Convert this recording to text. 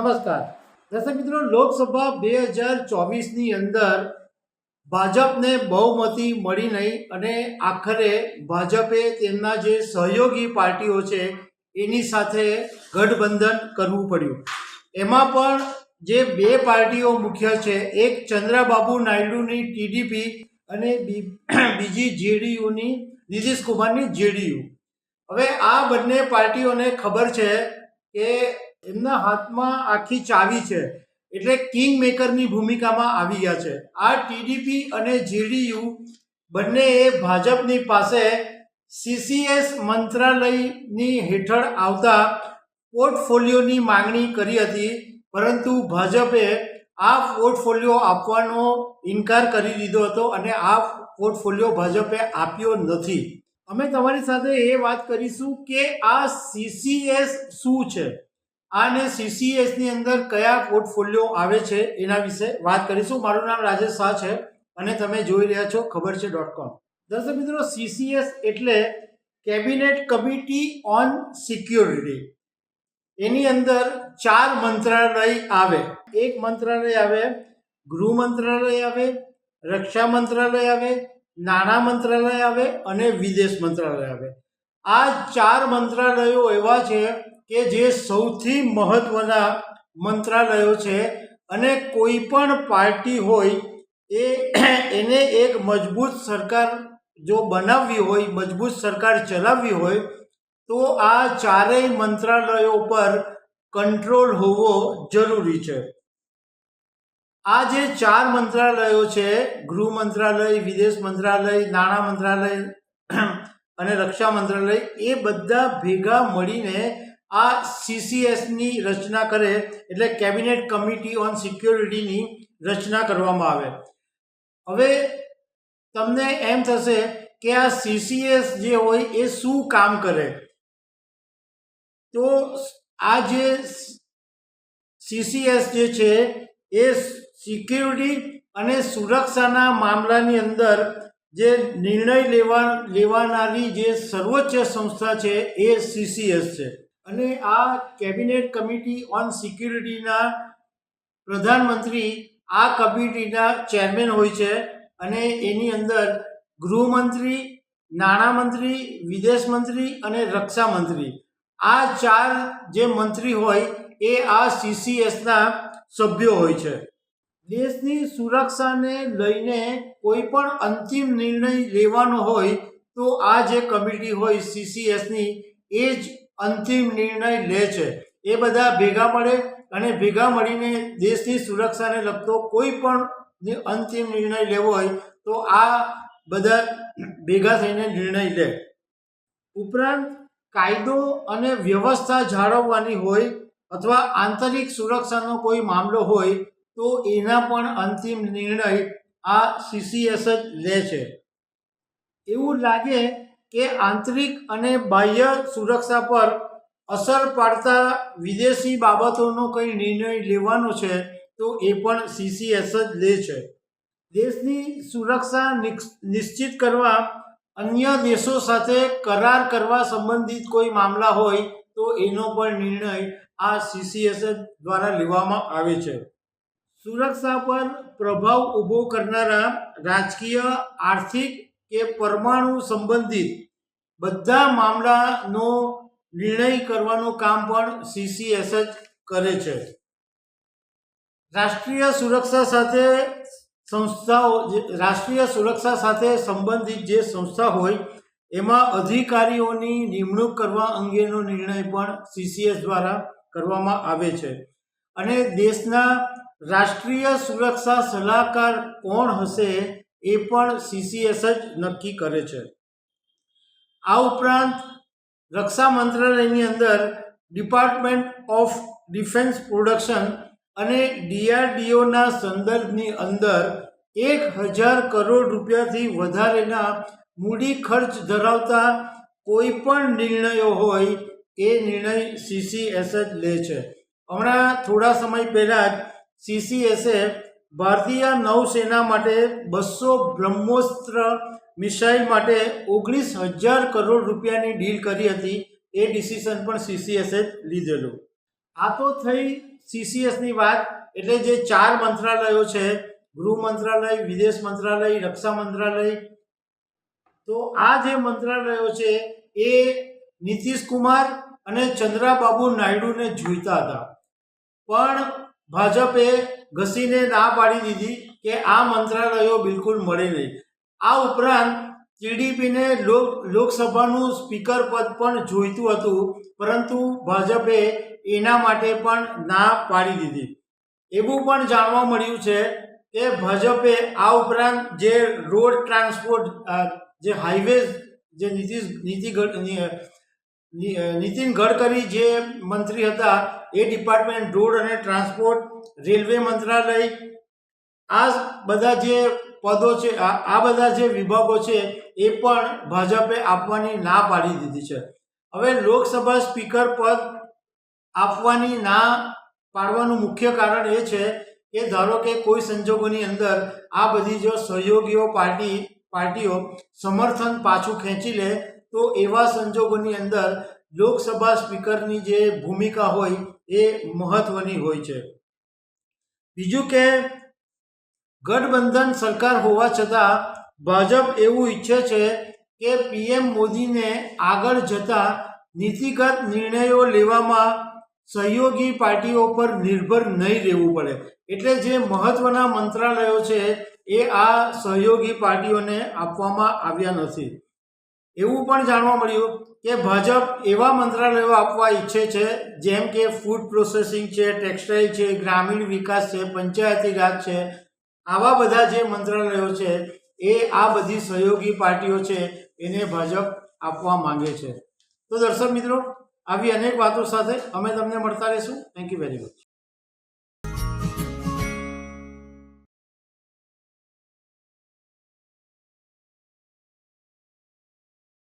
નમસ્કાર. દર્શક મિત્રો, લોકસભા બે હજાર ચોવીસની અંદર ભાજપને બહુમતી મળી નહીં અને આખરે ભાજપે તેમના જે સહયોગી પાર્ટીઓ છે એની સાથે ગઠબંધન કરવું પડ્યું. એમાં પણ જે બે પાર્ટીઓ મુખ્ય છે, એક ચંદ્રબાબુ નાયડુની ટીડીપી અને બીજી જેડીયુની નીતિશ કુમારની જેડીયુ. હવે આ બંને પાર્ટીઓને ખબર છે કે એમના હાથમાં આખી ચાવી છે. એટલે કિંગ મેકરની ભૂમિકામાં આવી ગયા છે. આ ટીડીપી અને જેડીયુ બંનેએ ભાજપની પાસે સીસીએસ મંત્રાલયની હેઠળ આવતા પોર્ટફોલિયોની માંગણી કરી હતી. પરંતુ ભાજપે આ પોર્ટફોલિયો આપવાનો ઇનકાર કરી દીધો હતો અને આ પોર્ટફોલિયો ભાજપે આપ્યો નથી. અમે તમારી સાથે એ વાત કરીશું કે આ સીસીએસ શું છે? આને સીસીએસની અંદર કયા પોર્ટફોલિયો આવે છે એના વિશે વાત કરીશું. મારું નામ રાજેશ શાહ છે અને તમે જોઈ રહ્યા છો ખબર છે ડોટ કોમ દર્શક મિત્રો સીસીએસ એટલે કેબિનેટ કમિટી ઓન સિક્યોરિટી. એની અંદર ચાર મંત્રાલય આવે. એક મંત્રાલય આવે, ગૃહ મંત્રાલય આવે, રક્ષા મંત્રાલય આવે, નાણાં મંત્રાલય આવે અને વિદેશ મંત્રાલય આવે. આ ચાર મંત્રાલયો એવા છે કે જે સૌથી મહત્ત્વના મંત્રાલયો છે અને કોઈ પણ પાર્ટી હોય, એ એને એક મજબૂત સરકાર જો બનાવવી હોય, મજબૂત સરકાર ચલાવવી હોય, તો આ ચારેય મંત્રાલયો પર કંટ્રોલ હોવો જરૂરી છે. આ જે ચાર મંત્રાલયો છે, ગૃહ મંત્રાલય, વિદેશ મંત્રાલય, નાણાં મંત્રાલય, અને રક્ષા મંત્રાલય, એ બધા ભેગા મળીને આ સીસીએસની રચના કરે એટલે કેબિનેટ કમિટી ઓન સિક્યોરિટીની રચના કરવામાં આવે. હવે તમને એમ થશે કે આ સીસીએસ જે હોય એ શું કામ કરે? તો આ જે સીસીએસ જે છે એ સિક્યુરિટી અને સુરક્ષાના મામલાની અંદર જે નિર્ણય લેવા, લેવાનારી જે સર્વોચ્ચ સંસ્થા છે એ સીસીએસ છે. અને આ કેબિનેટ કમિટી ઓન સિક્યુરિટીના પ્રધાનમંત્રી આ કમિટીના ચેરમેન હોય છે અને એની અંદર ગૃહમંત્રી, નાણામંત્રી વિદેશ મંત્રી અને રક્ષા મંત્રી આ ચાર જે મંત્રી હોય એ આ સીસીએસના સભ્યો હોય છે. દેશની સુરક્ષાને લઈને કોઈ પણ અંતિમ નિર્ણય લેવાનો હોય તો આ જે કમિટી હોય સીસીએસની એ જ અંતિમ નિર્ણય લે છે. એ બધા ભેગા મળે અને ભેગા મળીને દેશની સુરક્ષાને લગતો કોઈ પણ અંતિમ નિર્ણય લેવો હોય તો આ બધા ભેગા થઈને નિર્ણય લે. ઉપરાંત કાયદો અને વ્યવસ્થા જાળવવાની હોય અથવા આંતરિક સુરક્ષાનો કોઈ મામલો હોય તો એના પણ અંતિમ નિર્ણય આ સીસીએસ જ લે છે. એવું લાગે કે આંતરિક અને બાહ્ય સુરક્ષા પર અસર પાડતા વિદેશી બાબતોનો કંઈ નિર્ણય લેવાનો છે, તો એ પણ સીસીએસ જ લે છે. દેશની સુરક્ષા નિશ્ચિત કરવા, અન્ય દેશો સાથે કરાર કરવા સંબંધિત કોઈ મામલા હોય, તો એનો પણ નિર્ણય આ સીસીએસ દ્વારા લેવામાં આવે છે. સુરક્ષા પર પ્રભાવ ઊભો કરનારા રાજકીય, આર્થિક કે પરમાણુ સંબંધિત બધા મામલાનો નિર્ણય કરવાનું કામ પણ સીસીએસ જ કરે છે. રાષ્ટ્રીય સુરક્ષા સાથે સંસ્થાઓ રાષ્ટ્રીય સુરક્ષા સાથે સંબંધિત જે સંસ્થા હોય, એમાં અધિકારીઓની નિમણૂક કરવા અંગેનો નિર્ણય પણ સીસીએસ દ્વારા કરવામાં આવે છે. અને દેશના રાષ્ટ્રીય સુરક્ષા સલાહકાર કોણ હશે એ પણ સીસીએસ જ નક્કી કરે છે. આ ઉપરાંત રક્ષા મંત્રાલયની અંદર ડિપાર્ટમેન્ટ ઓફ ડિફેન્સ પ્રોડક્શન અને ડીઆરડીઓના સંદર્ભની અંદર એક હજાર કરોડ રૂપિયાથી વધારેના મૂડી ખર્ચ ધરાવતા કોઈ પણ નિર્ણયો હોય એ નિર્ણય સીસીએસ જ લે છે. હમણાં થોડા સમય પહેલાં જ સીસીએસે ભારતીય નૌસેના માટે બસો બ્રહ્મોસ્ત્ર મિસાઇલ માટે ઓગણીસ હજાર કરોડ રૂપિયાની ડીલ કરી હતી. એ ડિસિઝન પણ સીસીએસે લીધેલું. આ તો થઈ સીસીએસની વાત. એટલે જે ચાર મંત્રાલયો છે, ગૃહ મંત્રાલય, વિદેશ મંત્રાલય, રક્ષા મંત્રાલય, તો આ જે મંત્રાલયો છે એ નીતિશ કુમાર અને ચંદ્રાબાબુ નાયડુને જોઈતા હતા. પણ ભાજપે ઘસીને ના પાડી દીધી કે આ મંત્રાલયો બિલકુલ મળે નહીં. આ ઉપરાંત ટીડીપીને લોક, લોકસભાનું સ્પીકર પદ પણ જોઈતું હતું, પરંતુ ભાજપે એના માટે પણ ના પાડી દીધી. એવું પણ જાણવા મળ્યું છે કે ભાજપે આ ઉપરાંત જે રોડ ટ્રાન્સપોર્ટ જે હાઈવે, જે નીતિશ, નીતિ નીતિન ગડકરી જે મંત્રી હતા, એ ડિપાર્ટમેન્ટ રોડ અને ટ્રાન્સપોર્ટ રેલવે મંત્રાલય આ બધા જે પદો છે આ બધા જે વિભાગો છે, એ પણ ભાજપે આપવાની ના પાડી દીધી છે. હવે લોકસભા સ્પીકર પદ આપવાની ના પાડવાનું મુખ્ય કારણ એ છે કે ધારો કે કોઈ સંજોગોની અંદર આ બધી જો સહયોગીઓ પાર્ટી, પાર્ટીઓ સમર્થન પાછું ખેંચી લે, તો એવા સંજોગોની અંદર લોકસભા સ્પીકરની જે ભૂમિકા હોય એ મહત્વની હોય છે. બીજું કે ગઠબંધન સરકાર હોવા છતાં ભાજપ એવું ઈચ્છે છે કે પીએમ મોદીને આગળ જતા નીતિગત નિર્ણયો લેવામાં સહયોગી પાર્ટીઓ પર નિર્ભર નહીં રહેવું પડે. એટલે જે મહત્વના મંત્રાલયો છે એ આ સહયોગી પાર્ટીઓને આપવામાં આવ્યા નથી. એવું પણ જાણવા મળ્યું કે ભાજપ એવા મંત્રાલયો આપવા ઈચ્છે છે, જેમ કે ફૂડ પ્રોસેસિંગ છે ટેક્સટાઇલ છે, ગ્રામીણ વિકાસ છે, પંચાયતી રાજ છે, આવા બધા જે મંત્રાલયો છે, એ આ બધી સહયોગી પાર્ટીઓ છે, એને ભાજપ આપવા માંગે છે. તો દર્શક મિત્રો, આવી અનેક વાતો સાથે અમે તમને મળતા રહીશું. Thank you very much